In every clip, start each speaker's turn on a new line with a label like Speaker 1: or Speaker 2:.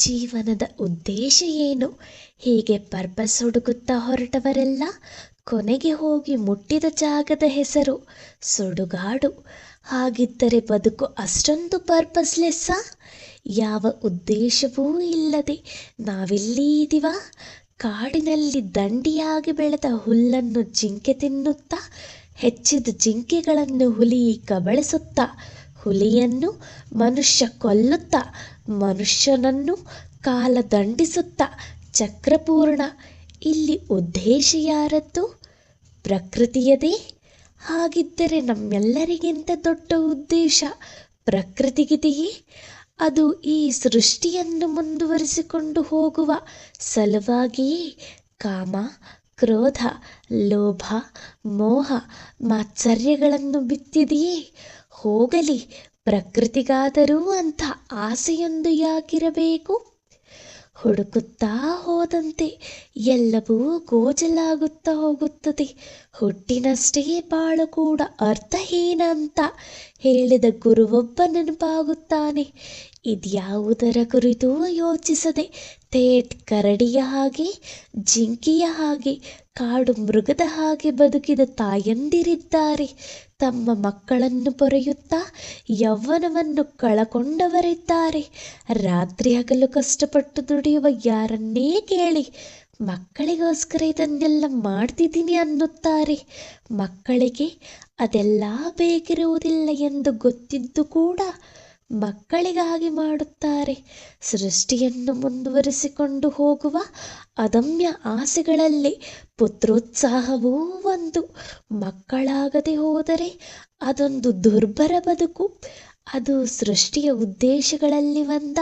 Speaker 1: ಜೀವನದ ಉದ್ದೇಶ ಏನು? ಹೀಗೆ ಪರ್ಪಸ್ ಹುಡುಕುತ್ತಾ ಹೊರಟವರೆಲ್ಲ ಕೊನೆಗೆ ಹೋಗಿ ಮುಟ್ಟಿದ ಜಾಗದ ಹೆಸರು ಸುಡುಗಾಡು. ಹಾಗಿದ್ದರೆ ಬದುಕು ಅಷ್ಟೊಂದು ಪರ್ಪಸ್ಲೆಸ್ಸಾ? ಯಾವ ಉದ್ದೇಶವೂ ಇಲ್ಲದೆ ನಾವೆಲ್ಲಿ ಇದೀವ ಕಾಡಿನಲ್ಲಿ ದಂಡಿಯಾಗಿ ಬೆಳೆದ ಹುಲ್ಲನ್ನು ಜಿಂಕೆ ತಿನ್ನುತ್ತಾ, ಹೆಚ್ಚಿದ ಜಿಂಕೆಗಳನ್ನು ಹುಲಿ ಕಬಳಿಸುತ್ತಾ ಹುಲಿಯನ್ನು ಮನುಷ್ಯ ಕೊಲ್ಲುತ್ತ, ಮನುಷ್ಯನನ್ನು ಕಾಲ ದಂಡಿಸುತ್ತ, ಚಕ್ರಪೂರ್ಣ, ಇಲ್ಲಿ ಉದ್ದೇಶ ಯಾರದ್ದು? ಪ್ರಕೃತಿಯದೇ? ಹಾಗಿದ್ದರೆ ನಮ್ಮೆಲ್ಲರಿಗಿಂತ ದೊಡ್ಡ ಉದ್ದೇಶ ಪ್ರಕೃತಿಗಿದೆಯೇ? ಅದು ಈ ಸೃಷ್ಟಿಯನ್ನು ಮುಂದುವರಿಸಿಕೊಂಡು ಹೋಗುವ ಸಲುವಾಗಿಯೇ ಕಾಮ, ಕ್ರೋಧ, ಲೋಭ, ಮೋಹ, ಮಾತ್ಸರ್ಯಗಳನ್ನು ಬಿತ್ತಿದೆಯೇ? ಹೋಗಲಿ, ಪ್ರಕೃತಿಗಾದರೂ ಅಂಥ ಆಸೆಯೊಂದು ಯಾಕಿರಬೇಕು? ಹುಡುಕುತ್ತಾ ಹೋದಂತೆ ಎಲ್ಲವೂ ಗೋಜಲಾಗುತ್ತಾ ಹೋಗುತ್ತದೆ. ಹುಟ್ಟಿನಷ್ಟೇ ಬಾಳು ಕೂಡ ಅರ್ಥಹೀನ ಅಂತ ಹೇಳಿದ ಗುರುವೊಬ್ಬ ನೆನಪಾಗುತ್ತಾನೆ ಇದ್ಯಾವುದರ ಕುರಿತೂ ಯೋಚಿಸದೆ ತೇಟ್ ಕರಡಿಯ ಹಾಗೆ, ಜಿಂಕಿಯ ಹಾಗೆ, ಕಾಡು ಮೃಗದ ಹಾಗೆ ಬದುಕಿದ ತಾಯಂದಿರಿದ್ದಾರೆ. ತಮ್ಮ ಮಕ್ಕಳನ್ನು ಪೊರೆಯುತ್ತಾ ಯೌವನವನ್ನು ಕಳಕೊಂಡವರಿದ್ದಾರೆ. ರಾತ್ರಿ ಹಗಲು ಕಷ್ಟಪಟ್ಟು ದುಡಿಯುವ ಯಾರನ್ನೇ ಕೇಳಿ, ಮಕ್ಕಳಿಗೋಸ್ಕರ ಇದನ್ನೆಲ್ಲ ಮಾಡ್ತಿದ್ದೀನಿ ಅನ್ನುತ್ತಾರೆ. ಮಕ್ಕಳಿಗೆ ಅದೆಲ್ಲ ಬೇಕಿರುವುದಿಲ್ಲ ಎಂದು ಗೊತ್ತಿದ್ದು ಕೂಡ ಮಕ್ಕಳಿಗಾಗಿ ಮಾಡುತ್ತಾರೆ. ಸೃಷ್ಟಿಯನ್ನು ಮುಂದುವರಿಸಿಕೊಂಡು ಹೋಗುವ ಅದಮ್ಯ ಆಸೆಗಳಲ್ಲಿ ಪುತ್ರೋತ್ಸಾಹವೂ ಒಂದು. ಮಕ್ಕಳಾಗದೆ ಹೋದರೆ ಅದೊಂದು ದುರ್ಬರ ಬದುಕು. ಅದು ಸೃಷ್ಟಿಯ ಉದ್ದೇಶಗಳಲ್ಲಿ ಒಂದ?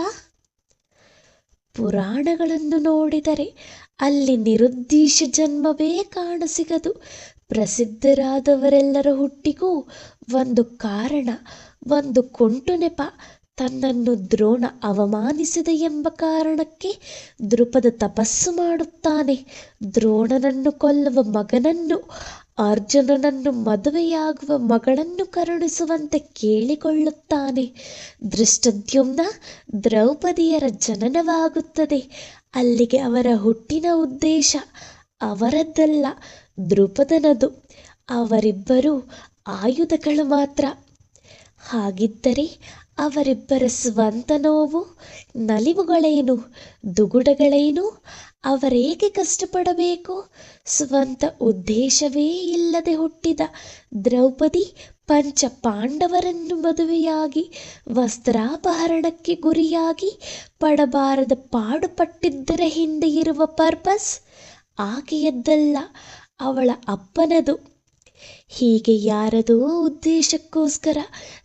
Speaker 1: ಪುರಾಣಗಳನ್ನು ನೋಡಿದರೆ ಅಲ್ಲಿ ನಿರುದ್ದೇಶ ಜನ್ಮವೇ ಕಾಣಸಿಗದು. ಪ್ರಸಿದ್ಧರಾದವರೆಲ್ಲರ ಹುಟ್ಟಿಗೂ ಒಂದು ಕಾರಣ ಒಂದು ಕೊಂಟು ನೆಪ ತನ್ನನ್ನು ದ್ರೋಣ ಅವಮಾನಿಸಿದ ಎಂಬ ಕಾರಣಕ್ಕೆ ದೃಪದ ತಪಸ್ಸು ಮಾಡುತ್ತಾನೆ. ದ್ರೋಣನನ್ನು ಕೊಲ್ಲುವ ಮಗನನ್ನು, ಅರ್ಜುನನನ್ನು ಮದುವೆಯಾಗುವ ಮಗಳನ್ನು ಕರುಣಿಸುವಂತೆ ಕೇಳಿಕೊಳ್ಳುತ್ತಾನೆ. ದೃಷ್ಟದ್ಯುಮ್ನ ದ್ರೌಪದಿಯರ ಜನನವಾಗುತ್ತದೆ. ಅಲ್ಲಿಗೆ ಅವರ ಹುಟ್ಟಿನ ಉದ್ದೇಶ ಅವರದ್ದಲ್ಲ ದೃಪದನದು ಅವರಿಬ್ಬರು ಆಯುಧಗಳು ಮಾತ್ರ. ಹಾಗಿದ್ದರೆ ಅವರಿಬ್ಬರ ಸ್ವಂತ ನೋವು ನಲಿವುಗಳೇನು, ದುಗುಡಗಳೇನು, ಅವರೇಕೆ ಕಷ್ಟಪಡಬೇಕು? ಸ್ವಂತ ಉದ್ದೇಶವೇ ಇಲ್ಲದೆ ಹುಟ್ಟಿದ ದ್ರೌಪದಿ ಪಂಚ ಪಾಂಡವರನ್ನು ಮದುವೆಯಾಗಿ ವಸ್ತ್ರಾಪಹರಣಕ್ಕೆ ಗುರಿಯಾಗಿ ಪಡಬಾರದ ಪಾಡುಪಟ್ಟಿದ್ದರ ಹಿಂದೆ ಇರುವ ಪರ್ಪಸ್, ಆಕೆಯದ್ದಲ್ಲ, ಅವಳ ಅಪ್ಪನದು. ಹೀಗೆ ಯಾರದೋ ಉದ್ದೇಶಕ್ಕೋಸ್ಕರ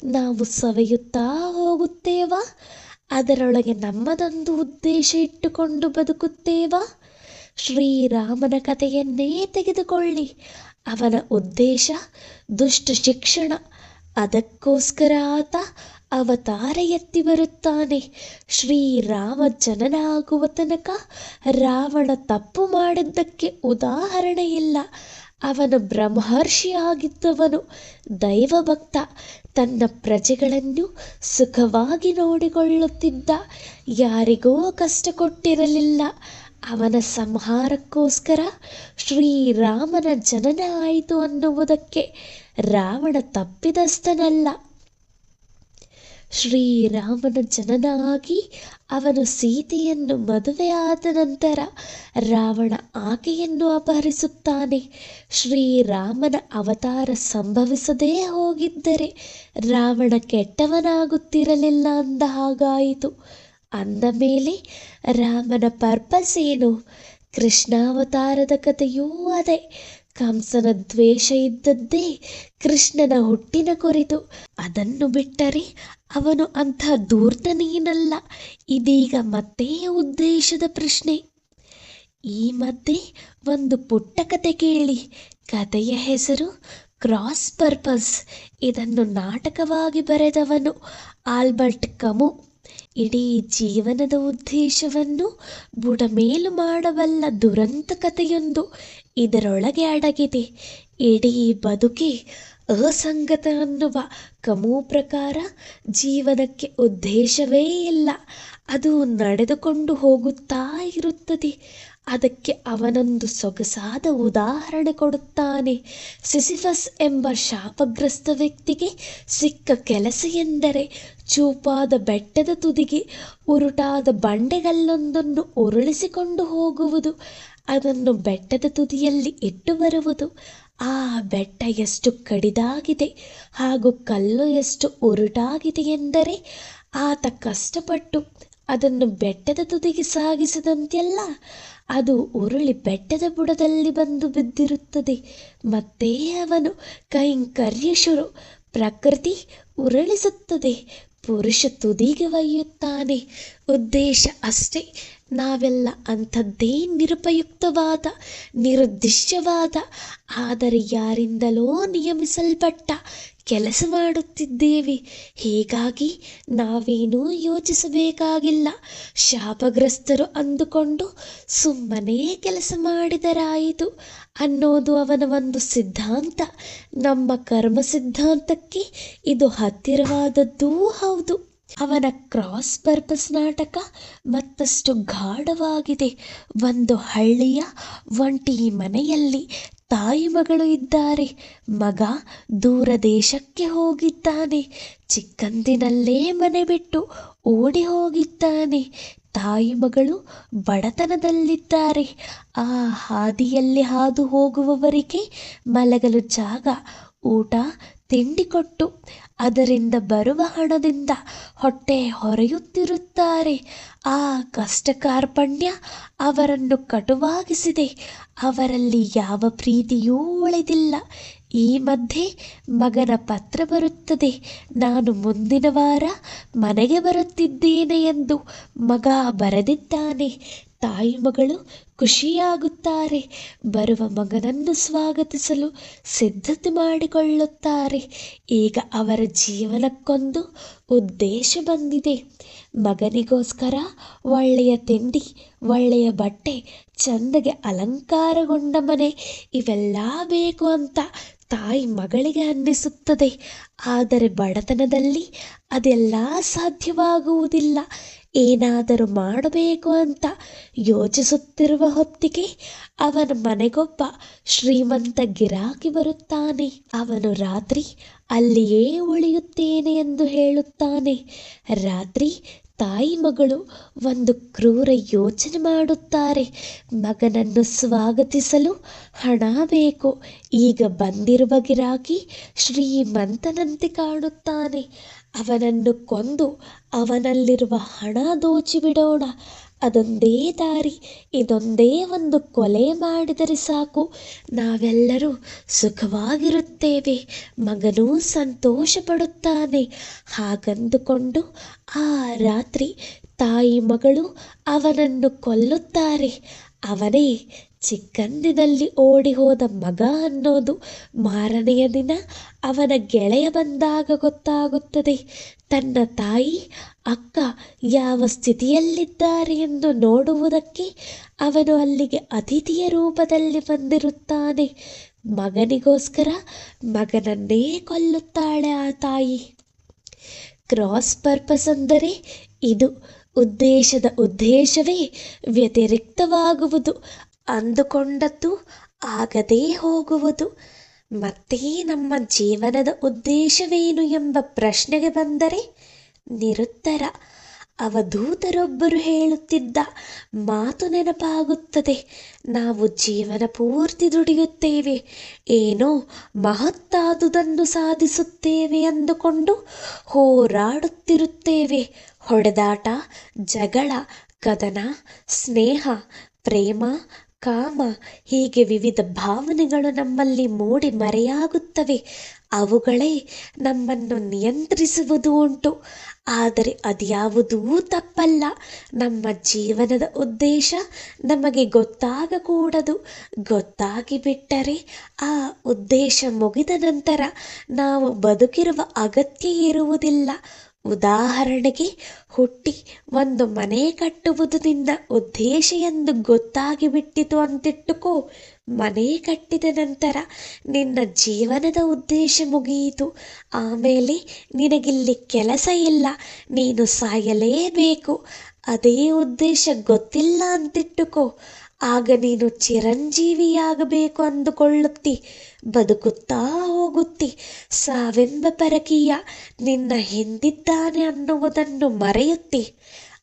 Speaker 1: ನಾವು ಸವೆಯುತ್ತಾ ಹೋಗುತ್ತೇವಾ? ಅದರೊಳಗೆ ನಮ್ಮದೊಂದು ಉದ್ದೇಶ ಇಟ್ಟುಕೊಂಡು ಬದುಕುತ್ತೇವಾ? ಶ್ರೀರಾಮನ ಕಥೆಯನ್ನೇ ತೆಗೆದುಕೊಳ್ಳಿ. ಅವನ ಉದ್ದೇಶ, ದುಷ್ಟ ಶಿಕ್ಷಣ, ಅದಕ್ಕೋಸ್ಕರ ಆತ ಅವತಾರ ಎತ್ತಿ ಬರುತ್ತಾನೆ. ಶ್ರೀರಾಮ ಜನನ ಆಗುವ ತನಕ ರಾವಣ ತಪ್ಪು ಮಾಡಿದ್ದಕ್ಕೆ ಉದಾಹರಣೆ ಇಲ್ಲ ಅವನು ಬ್ರಹ್ಮರ್ಷಿಯಾಗಿದ್ದವನು ದೈವಭಕ್ತ. ತನ್ನ ಪ್ರಜೆಗಳನ್ನು ಸುಖವಾಗಿ ನೋಡಿಕೊಳ್ಳುತ್ತಿದ್ದ ಯಾರಿಗೋ ಕಷ್ಟ ಕೊಟ್ಟಿರಲಿಲ್ಲ ಅವನ ಸಂಹಾರಕ್ಕೋಸ್ಕರ ಶ್ರೀರಾಮನ ಜನನ ಆಯಿತು ಅನ್ನುವುದಕ್ಕೆ ರಾವಣ ತಪ್ಪಿದಸ್ತನಲ್ಲ ಶ್ರೀರಾಮನ ಜನನ ಆಗಿ ಅವನು ಸೀತೆಯನ್ನು ಮದುವೆಯಾದ ನಂತರ ರಾವಣ ಆಕೆಯನ್ನು ಅಪಹರಿಸುತ್ತಾನೆ. ಶ್ರೀರಾಮನ ಅವತಾರ ಸಂಭವಿಸದೇ ಹೋಗಿದ್ದರೆ ರಾವಣ ಕೆಟ್ಟವನಾಗುತ್ತಿರಲಿಲ್ಲ ಅಂದ ಹಾಗಾಯಿತು. ಅಂದ ಮೇಲೆ ರಾಮನ ಪರ್ಪಸ್ ಏನು? ಕೃಷ್ಣಾವತಾರದ ಕಥೆಯೂ ಅದೇ. ಕಂಸನ ದ್ವೇಷ ಇದ್ದದ್ದೇ ಕೃಷ್ಣನ ಹುಟ್ಟಿನ ಕುರಿತು ಅದನ್ನು ಬಿಟ್ಟರೆ ಅವನು ಅಂಥ ದೂರ್ತನೇನಲ್ಲ ಇದೀಗ ಮತ್ತೆ ಉದ್ದೇಶದ ಪ್ರಶ್ನೆ. ಈ ಮಧ್ಯೆ ಒಂದು ಪುಟ್ಟ ಕತೆ ಕೇಳಿ. ಕಥೆಯ ಹೆಸರು ಕ್ರಾಸ್ ಪರ್ಪಸ್. ಇದನ್ನು ನಾಟಕವಾಗಿ ಬರೆದವನು ಆಲ್ಬರ್ಟ್ ಕಮು. ಇಡೀ ಜೀವನದ ಉದ್ದೇಶವನ್ನು ಬುಡಮೇಲು ಮಾಡಬಲ್ಲ ದುರಂತ ಕಥೆಯೊಂದು. ಇದರೊಳಗೆ ಅಡಗಿದೆ. ಇಡೀ ಬದುಕಿ ಅಸಂಗತ ಅನ್ನುವ ಕಮು ಪ್ರಕಾರ ಜೀವನಕ್ಕೆ ಉದ್ದೇಶವೇ ಇಲ್ಲ. ಅದು ನಡೆದುಕೊಂಡು ಹೋಗುತ್ತಾ ಇರುತ್ತದೆ. ಅದಕ್ಕೆ ಅವನೊಂದು ಸೊಗಸಾದ ಉದಾಹರಣೆ ಕೊಡುತ್ತಾನೆ. ಸಿಸಿಫಸ್ ಎಂಬ ಶಾಪಗ್ರಸ್ತ ವ್ಯಕ್ತಿಗೆ ಸಿಕ್ಕ ಕೆಲಸ ಎಂದರೆ ಚೂಪಾದ ಬೆಟ್ಟದ ತುದಿಗೆ ಉರುಟಾದ ಬಂಡೆಗಲ್ಲೊಂದನ್ನು ಉರುಳಿಸಿಕೊಂಡು ಹೋಗುವುದು. ಅದನ್ನು ಬೆಟ್ಟದ ತುದಿಯಲ್ಲಿ ಇಟ್ಟು ಬರುವುದು. ಆ ಬೆಟ್ಟ ಎಷ್ಟು ಕಡಿದಾಗಿದೆ ಹಾಗೂ ಕಲ್ಲು ಎಷ್ಟು ಉರುಟಾಗಿದೆ ಎಂದರೆ ಆತ ಕಷ್ಟಪಟ್ಟು ಅದನ್ನು ಬೆಟ್ಟದ ತುದಿಗೆ ಸಾಗಿಸಿದಂತೆಲ್ಲ ಅದು ಉರುಳಿ ಬೆಟ್ಟದ ಬುಡದಲ್ಲಿ ಬಂದು ಬಿದ್ದಿರುತ್ತದೆ. ಮತ್ತೆ ಅವನು ಕೈಂಕರ್ಯ ಶುರು ಪ್ರಕೃತಿ ಉರುಳಿಸುತ್ತದೆ, ಪುರುಷ ತುದಿಗೆ ಒಯ್ಯುತ್ತಾನೆ. ಉದ್ದೇಶ ಅಷ್ಟೇ ನಾವೆಲ್ಲ ಅಂಥದ್ದೇ ನಿರುಪಯುಕ್ತವಾದ ನಿರುದ್ದೇಶವಾದ ಆದರೆ ಯಾರಿಂದಲೋ ನಿಯಮಿಸಲ್ಪಟ್ಟ ಕೆಲಸ ಮಾಡುತ್ತಿದ್ದೇವೆ. ಹೀಗಾಗಿ ನಾವೇನೂ ಯೋಚಿಸಬೇಕಾಗಿಲ್ಲ. ಶಾಪಗ್ರಸ್ತರು ಅಂದುಕೊಂಡು ಸುಮ್ಮನೆ ಕೆಲಸ ಮಾಡಿದರಾಯಿತು ಅನ್ನೋದು ಅವನ ಒಂದು ಸಿದ್ಧಾಂತ. ನಮ್ಮ ಕರ್ಮ ಸಿದ್ಧಾಂತಕ್ಕೆ ಇದು ಹತ್ತಿರವಾದದ್ದೂ ಹೌದು. ಅವನ ಕ್ರಾಸ್ ಪರ್ಪಸ್ ನಾಟಕ ಮತ್ತಷ್ಟು ಗಾಢವಾಗಿದೆ. ಒಂದು ಹಳ್ಳಿಯ ಒಂಟಿ ಮನೆಯಲ್ಲಿ ತಾಯಿ ಮಗಳು ಇದ್ದಾರೆ. ಮಗ ದೂರ ದೇಶಕ್ಕೆ ಹೋಗಿದ್ದಾನೆ. ಚಿಕ್ಕಂದಿನಲ್ಲೇ ಮನೆ ಬಿಟ್ಟು ಓಡಿ ಹೋಗಿದ್ದಾನೆ. ತಾಯಿ ಮಗಳು ಬಡತನದಲ್ಲಿದ್ದಾರೆ. ಆ ಹಾದಿಯಲ್ಲಿ ಹಾದು ಹೋಗುವವರಿಗೆ ಮಲಗಲು ಜಾಗ, ಊಟ ತಿಂಡಿ ಕೊಟ್ಟು ಅದರಿಂದ ಬರುವ ಹಣದಿಂದ ಹೊಟ್ಟೆ ಹೊರೆಯುತ್ತಿರುತ್ತಾರೆ. ಆ ಕಷ್ಟ ಕಾರ್ಪಣ್ಯ ಅವರನ್ನು ಕಟುವಾಗಿಸಿದೆ. ಅವರಲ್ಲಿ ಯಾವ ಪ್ರೀತಿಯೂ ಉಳಿದಿಲ್ಲ. ಈ ಮಧ್ಯೆ ಮಗನ ಪತ್ರ ಬರುತ್ತದೆ. ನಾನು ಮುಂದಿನ ವಾರ ಮನೆಗೆ ಬರುತ್ತಿದ್ದೇನೆ ಎಂದು ಮಗ ಬರೆದಿದ್ದಾನೆ. ತಾಯಿ ಮಗಳು ಖುಷಿಯಾಗುತ್ತಾರೆ, ಬರುವ ಮಗನನ್ನು ಸ್ವಾಗತಿಸಲು ಸಿದ್ಧತೆ ಮಾಡಿಕೊಳ್ಳುತ್ತಾರೆ. ಈಗ ಅವರ ಜೀವನಕ್ಕೊಂದು ಉದ್ದೇಶ ಬಂದಿದೆ. ಮಗನಿಗೋಸ್ಕರ ಒಳ್ಳೆಯ ತಿಂಡಿ, ಒಳ್ಳೆಯ ಬಟ್ಟೆ, ಚಂದಗೆ ಅಲಂಕಾರಗೊಂಡ ಮನೆ, ಇವೆಲ್ಲ ಬೇಕು ಅಂತ ತಾಯಿ ಮಗಳಿಗೆ ಅನ್ನಿಸುತ್ತದೆ. ಆದರೆ ಬಡತನದಲ್ಲಿ ಅದೆಲ್ಲ ಸಾಧ್ಯವಾಗುವುದಿಲ್ಲ. ಏನಾದರೂ ಮಾಡಬೇಕು ಅಂತ ಯೋಚಿಸುತ್ತಿರುವ ಹೊತ್ತಿಗೆ ಅವನ ಮನೆಗೊಬ್ಬ ಶ್ರೀಮಂತ ಗಿರಾಕಿ ಬರುತ್ತಾನೆ. ಅವನು ರಾತ್ರಿ ಅಲ್ಲಿಯೇ ಉಳಿಯುತ್ತೇನೆ ಎಂದು ಹೇಳುತ್ತಾನೆ. ರಾತ್ರಿ ತಾಯಿ ಮಗಳು ಒಂದು ಕ್ರೂರ ಯೋಚನೆ ಮಾಡುತ್ತಾರೆ. ಮಗನನ್ನು ಸ್ವಾಗತಿಸಲು ಹಣ ಬೇಕು. ಈಗ ಬಂದಿರುವ ಗಿರಾಕಿ ಶ್ರೀಮಂತನಂತೆ ಕಾಣುತ್ತಾನೆ. ಅವನನ್ನು ಕೊಂದು ಅವನಲ್ಲಿರುವ ಹಣ ದೋಚಿಬಿಡೋಣ. ಅದೊಂದೇ ದಾರಿ ಇದೊಂದೇ ಒಂದು ಕೊಲೆ ಮಾಡಿದರೆ ಸಾಕು. ನಾವೆಲ್ಲರೂ ಸುಖವಾಗಿರುತ್ತೇವೆ. ಮಗನೂ ಸಂತೋಷ ಪಡುತ್ತಾನೆ ಹಾಗಂದುಕೊಂಡು ಆ ರಾತ್ರಿ ತಾಯಿ ಮಗಳು ಅವನನ್ನು ಕೊಲ್ಲುತ್ತಾರೆ. ಅವನೇ ಚಿಕ್ಕಂದಿನಲ್ಲಿ ಓಡಿ ಹೋದ ಮಗ ಅನ್ನೋದು ಮಾರನೆಯ ದಿನ ಅವನ ಗೆಳೆಯ ಬಂದಾಗ ಗೊತ್ತಾಗುತ್ತದೆ. ತನ್ನ ತಾಯಿ, ಅಕ್ಕ, ಯಾವ ಸ್ಥಿತಿಯಲ್ಲಿದ್ದಾರೆ ಎಂದು ನೋಡುವುದಕ್ಕೆ ಅವನು ಅಲ್ಲಿಗೆ ಅತಿಥಿಯ ರೂಪದಲ್ಲಿ ಬಂದಿರುತ್ತಾನೆ. ಮಗನಿಗೋಸ್ಕರ ಮಗನನ್ನೇ ಕೊಲ್ಲುತ್ತಾಳೆ ಆ ತಾಯಿ. ಕ್ರಾಸ್ ಪರ್ಪಸ್ ಅಂದರೆ ಇದು ಉದ್ದೇಶದ ಉದ್ದೇಶವೇ ವ್ಯತಿರಿಕ್ತವಾಗುವುದು. ಅಂದುಕೊಂಡದ್ದು ಆಗದೇ ಹೋಗುವುದು. ಮತ್ತೆ ನಮ್ಮ ಜೀವನದ ಉದ್ದೇಶವೇನು ಎಂಬ ಪ್ರಶ್ನೆಗೆ ಬಂದರೆ ನಿರುತ್ತರ. ಅವಧೂತರೊಬ್ಬರು ಹೇಳುತ್ತಿದ್ದ ಮಾತು ನೆನಪಾಗುತ್ತದೆ. ನಾವು ಜೀವನ ಪೂರ್ತಿ ದುಡಿಯುತ್ತೇವೆ. ಏನೋ ಮಹತ್ತಾದುದನ್ನು ಸಾಧಿಸುತ್ತೇವೆ ಅಂದುಕೊಂಡು ಹೋರಾಡುತ್ತಿರುತ್ತೇವೆ. ಹೊಡೆದಾಟ, ಜಗಳ ಕದನ ಸ್ನೇಹ, ಪ್ರೇಮ ಕಾಮ ಹೀಗೆ ವಿವಿಧ ಭಾವನೆಗಳು ನಮ್ಮಲ್ಲಿ ಮೂಡಿ ಮರೆಯಾಗುತ್ತವೆ. ಅವುಗಳೇ ನಮ್ಮನ್ನು ನಿಯಂತ್ರಿಸುವುದು ಉಂಟು. ಆದರೆ ಅದ್ಯಾವುದೂ ತಪ್ಪಲ್ಲ. ನಮ್ಮ ಜೀವನದ ಉದ್ದೇಶ ನಮಗೆ ಗೊತ್ತಾಗಕೂಡದು. ಗೊತ್ತಾಗಿ ಬಿಟ್ಟರೆ ಆ ಉದ್ದೇಶ ಮುಗಿದ ನಂತರ ನಾವು ಬದುಕಿರುವ ಅಗತ್ಯ ಇರುವುದಿಲ್ಲ. ಉದಾಹರಣೆಗೆ ಹುಟ್ಟಿ ಒಂದು ಮನೆ ಕಟ್ಟುವುದು ನಿನ್ನ ಉದ್ದೇಶ ಎಂದು ಗೊತ್ತಾಗಿ ಬಿಟ್ಟಿತು ಅಂತಿಟ್ಟುಕೋ. ಮನೆ ಕಟ್ಟಿದ ನಂತರ ನಿನ್ನ ಜೀವನದ ಉದ್ದೇಶ ಮುಗಿಯಿತು. ಆಮೇಲೆ ನಿನಗಿಲ್ಲಿ ಕೆಲಸ ಇಲ್ಲ, ನೀನು ಸಾಯಲೇಬೇಕು. ಅದೇ ಉದ್ದೇಶ ಗೊತ್ತಿಲ್ಲ ಅಂತಿಟ್ಟುಕೋ. ಆಗ ನೀನು ಚಿರಂಜೀವಿಯಾಗಬೇಕು ಅಂದುಕೊಳ್ಳುತ್ತಿ, ಬದುಕುತ್ತಾ ಹೋಗುತ್ತಿ. ಸಾವೆಂಬ ಪರಕೀಯ ನಿನ್ನ ಹಿಂದಿದ್ದಾನೆ ಅನ್ನುವುದನ್ನು ಮರೆಯುತ್ತಿ.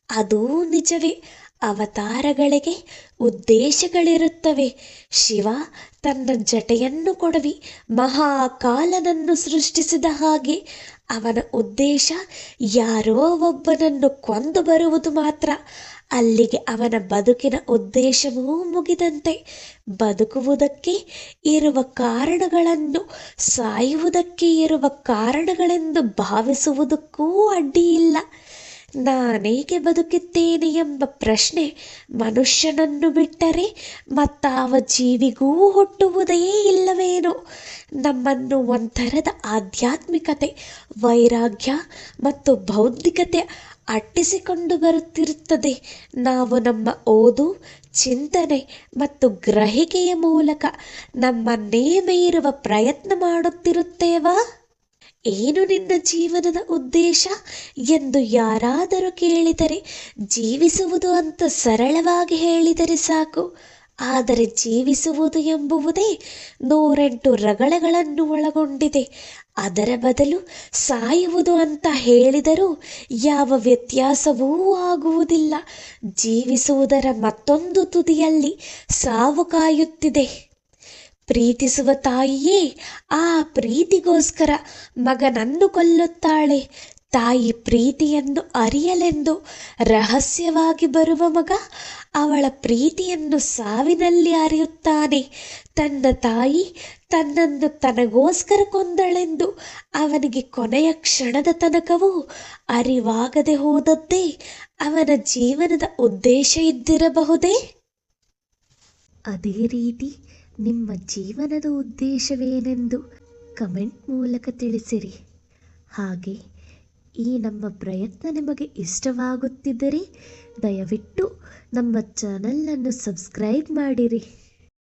Speaker 1: ಅದೂ ನಿಜವೇ, ಅವತಾರಗಳಿಗೆ ಉದ್ದೇಶಗಳಿರುತ್ತವೆ. ಶಿವ ತನ್ನ ಜಟೆಯನ್ನು ಕೊಡವಿ, ಮಹಾಕಾಲನನ್ನು ಸೃಷ್ಟಿಸಿದ ಹಾಗೆ ಅವನ ಉದ್ದೇಶ ಯಾರೋ ಒಬ್ಬನನ್ನು ಕೊಂದು ಬರುವುದು ಮಾತ್ರ. ಅಲ್ಲಿಗೆ ಅವನ ಬದುಕಿನ ಉದ್ದೇಶವೂ ಮುಗಿದಂತೆ ಬದುಕುವುದಕ್ಕೆ ಇರುವ ಕಾರಣಗಳನ್ನು, ಸಾಯುವುದಕ್ಕೆ ಇರುವ ಕಾರಣಗಳೆಂದು ಭಾವಿಸುವುದಕ್ಕೂ ಅಡ್ಡಿಯಿಲ್ಲ. ನಾನೇಕೆ ಬದುಕುತ್ತೇನೆ ಎಂಬ ಪ್ರಶ್ನೆ ಮನುಷ್ಯನನ್ನು ಬಿಟ್ಟರೆ ಮತ್ತಾವ ಜೀವಿಗೂ ಹುಟ್ಟುವುದೇ ಇಲ್ಲವೇನೋ? ನಮ್ಮನ್ನು ಒಂಥರದ ಆಧ್ಯಾತ್ಮಿಕತೆ, ವೈರಾಗ್ಯ ಮತ್ತು ಬೌದ್ಧಿಕತೆ ಅಟ್ಟಿಸಿಕೊಂಡು ಬರುತ್ತಿರುತ್ತದೆ. ನಾವು ನಮ್ಮ ಓದು, ಚಿಂತನೆ ಮತ್ತು ಗ್ರಹಿಕೆಯ ಮೂಲಕ ನಮ್ಮನ್ನೇ ಮೀರುವ ಪ್ರಯತ್ನ ಮಾಡುತ್ತಿರುತ್ತೇವಾ? ಏನು ನಿನ್ನ ಜೀವನದ ಉದ್ದೇಶ? ಎಂದು ಯಾರಾದರೂ ಕೇಳಿದರೆ ಜೀವಿಸುವುದು ಅಂತ ಸರಳವಾಗಿ ಹೇಳಿದರೆ ಸಾಕು. ಆದರೆ ಜೀವಿಸುವುದು ಎಂಬುವುದೇ ನೂರೆಂಟು ರಗಳೆಗಳನ್ನು ಒಳಗೊಂಡಿದೆ. ಅದರ ಬದಲು ಸಾಯುವುದು ಅಂತ ಹೇಳಿದರೂ ಯಾವ ವ್ಯತ್ಯಾಸವೂ ಆಗುವುದಿಲ್ಲ. ಜೀವಿಸುವುದರ ಮತ್ತೊಂದು ತುದಿಯಲ್ಲಿ ಸಾವು ಕಾಯುತ್ತಿದೆ. ಪ್ರೀತಿಸುವ ತಾಯಿಯೇ ಆ ಪ್ರೀತಿಗೋಸ್ಕರ ಮಗನನ್ನು ಕೊಲ್ಲುತ್ತಾಳೆ. ತಾಯಿ ಪ್ರೀತಿಯನ್ನು ಅರಿಯಲೆಂದು ರಹಸ್ಯವಾಗಿ ಬರುವ ಮಗ ಅವಳ ಪ್ರೀತಿಯನ್ನು ಸಾವಿನಲ್ಲಿ ಅರಿಯುತ್ತಾನೆ. ತನ್ನ ತಾಯಿ ತನ್ನನ್ನು ತನಗೋಸ್ಕರ ಕೊಂದಳೆಂದು ಅವನಿಗೆ ಕೊನೆಯ ಕ್ಷಣದ ತನಕವೂ ಅರಿವಾಗದೆ ಹೋದದ್ದೇ ಅವನ ಜೀವನದ ಉದ್ದೇಶ ಇದ್ದಿರಬಹುದೇ?
Speaker 2: ಅದೇ ರೀತಿ ನಿಮ್ಮ ಜೀವನದ ಉದ್ದೇಶವೇನೆಂದು ಕಮೆಂಟ್ ಮೂಲಕ ತಿಳಿಸಿರಿ. ಹಾಗೆ ಈ ನಮ್ಮ ಪ್ರಯತ್ನ ನಿಮಗೆ ಇಷ್ಟವಾಗುತ್ತಿದ್ದರೆ ದಯವಿಟ್ಟು ನಮ್ಮ ಚಾನಲನ್ನು ಸಬ್ಸ್ಕ್ರೈಬ್ ಮಾಡಿರಿ.